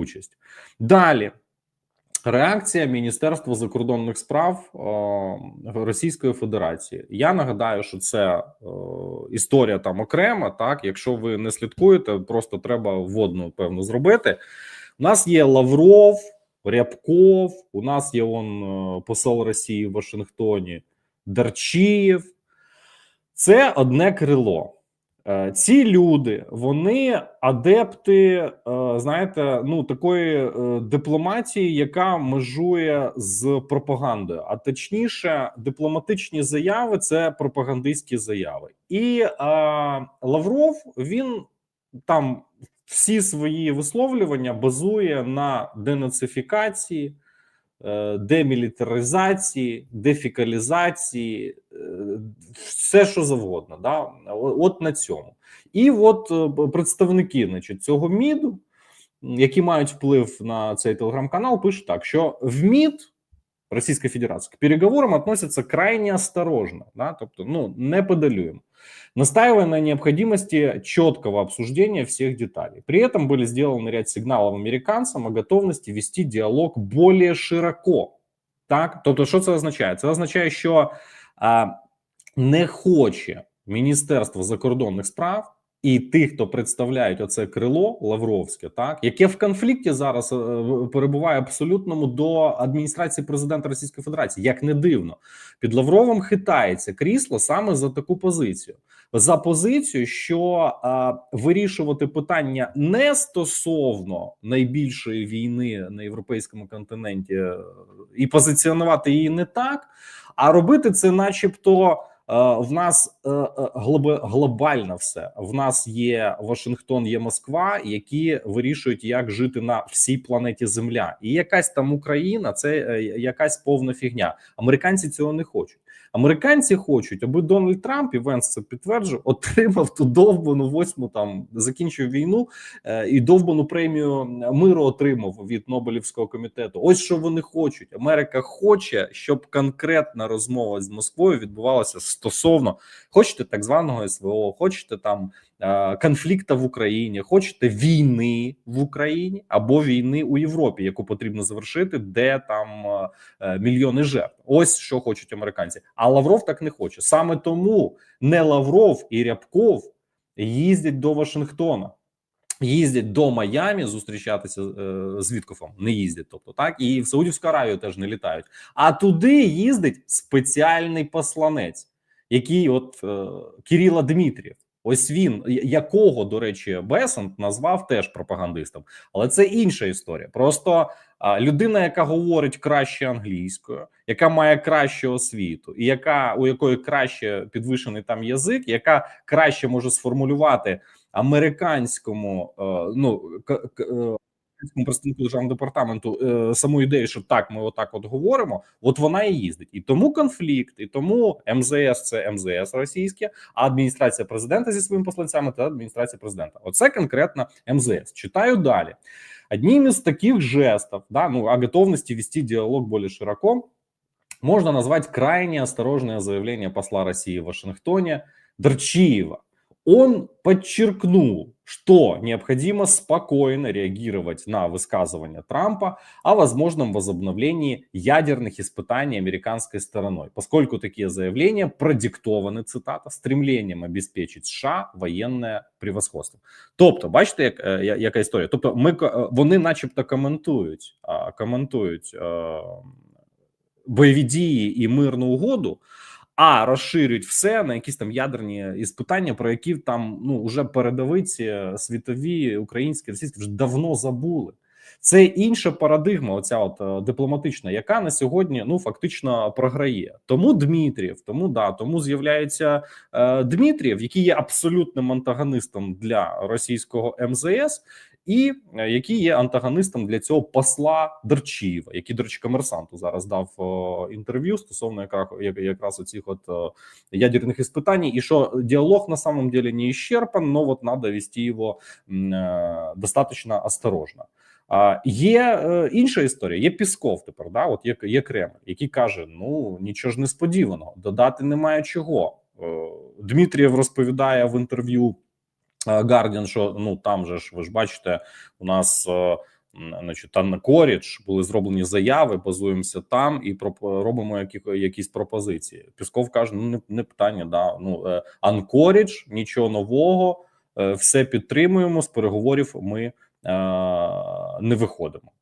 участь. Далі реакція Міністерства закордонних справ е, Російської Федерації. Я нагадаю, що це е, історія там окрема. Так, якщо ви не слідкуєте, просто треба вводну певно зробити. У нас є Лавров, Рябков, у нас є он е, посол Росії в Вашингтоні, Дарчієв. Це одне крило. Е, ці люди, вони адепти, е, знаєте, ну такої е, дипломатії, яка межує з пропагандою. А точніше, дипломатичні заяви це пропагандистські заяви. І а, Лавров він там всі свої висловлювання базує на денацифікації. Демілітаризації, дефікалізації, все що завгодно, да от на цьому, і от е, представники, значить, цього міду, які мають вплив на цей телеграм-канал, пишуть так, що в МІД Российской Федерации к переговорам относятся крайне осторожно, да, тобто, ну не подалюємо, настаивая на необходимости четкого обсуждения всех деталей. При этом были сделаны ряд сигналов американцам о готовности вести диалог более широко. Так, тобто, що це означає? Це означає, що а, не хоче Міністерство закордонних справ і тих, хто представляють оце крило Лавровське, так яке в конфлікті зараз е, перебуває абсолютному до адміністрації президента Російської Федерації, як не дивно, під Лавровим хитається крісло саме за таку позицію, за позицію, що а, вирішувати питання не стосовно найбільшої війни на європейському континенті е, і позиціонувати її не так, а робити це, начебто. Е, в нас е, е, глобально все. В нас є Вашингтон, є Москва, які вирішують, як жити на всій планеті Земля, і якась там Україна це якась повна фігня. Американці цього не хочуть. Американці хочуть, аби Дональд Трамп і Венс це підтверджує, отримав ту довбану восьму там закінчив війну е, і довбану премію миру отримав від Нобелівського комітету. Ось що вони хочуть. Америка хоче, щоб конкретна розмова з Москвою відбувалася стосовно хочете так званого СВО, хочете там конфлікта в Україні, хочете війни в Україні або війни у Європі, яку потрібно завершити, де там мільйони жертв. Ось що хочуть американці. А Лавров так не хоче. Саме тому не Лавров і Рябков їздять до Вашингтона. Їздять до Майамі зустрічатися е, з Віткофом, не їздять, тобто так і в Саудівську Аравію теж не літають. А туди їздить спеціальний посланець, який от е, Кирила Дмитрів. Ось він, якого, до речі, Бесант назвав теж пропагандистом, але це інша історія. Просто а, людина, яка говорить краще англійською, яка має кращу освіту, і яка у якої краще підвищений там язик, яка краще може сформулювати американському е, ну к, к, е, представнику державного департаменту е, саму ідею, що так ми отак от говоримо. От вона і їздить, і тому конфлікт, і тому МЗС це МЗС російське, а адміністрація президента зі своїми посланцями та адміністрація президента. Оце конкретно МЗС. Читаю далі. Одним из таких жестов, да, ну о готовности вести диалог более широко, можно назвать крайне осторожное заявление посла России в Вашингтоне Дорчиева Он подчеркнул, что необходимо спокойно реагировать на высказывания Трампа о возможном возобновлении ядерных испытаний американской стороной, поскольку такие заявления продиктованы, цитата, стремлением обеспечить США воєнне превосходство. Тобто, бачите, як, яка історія? Тобто, ми вони, начебто, коментують, коментують бойові дії і мирну угоду а розширюють все на якісь там ядерні іспитання, про які там ну вже передовиці світові, українські, російські вже давно забули. Це інша парадигма, оця от е, дипломатична, яка на сьогодні ну фактично програє. Тому Дмитрієв, тому да, тому з'являється е, Дмитрієв, який є абсолютним антагонистом для російського МЗС, і е, який є антагонистом для цього посла Дерчієва, який до речі, комерсанту зараз дав о, інтерв'ю стосовно якраз, якраз оцих от о, ядерних іспитань, і що діалог на самом деле не исчерпан, но вот надо вести його е, достатньо осторожно. А є е, інша історія. Є Пісков тепер. Да, от є є Кремль, який каже: ну нічого ж несподіваного, додати немає чого. Е, Дмитрієв розповідає в інтерв'ю Гардіан, що ну там же ж ви ж бачите, у нас значить, та на Анкорідж, були зроблені заяви, базуємося там і робимо які, якісь пропозиції. Пісков каже: ну не, не питання, да ну е, Анкорідж, нічого нового, е, все підтримуємо. З переговорів ми е, не виходимо.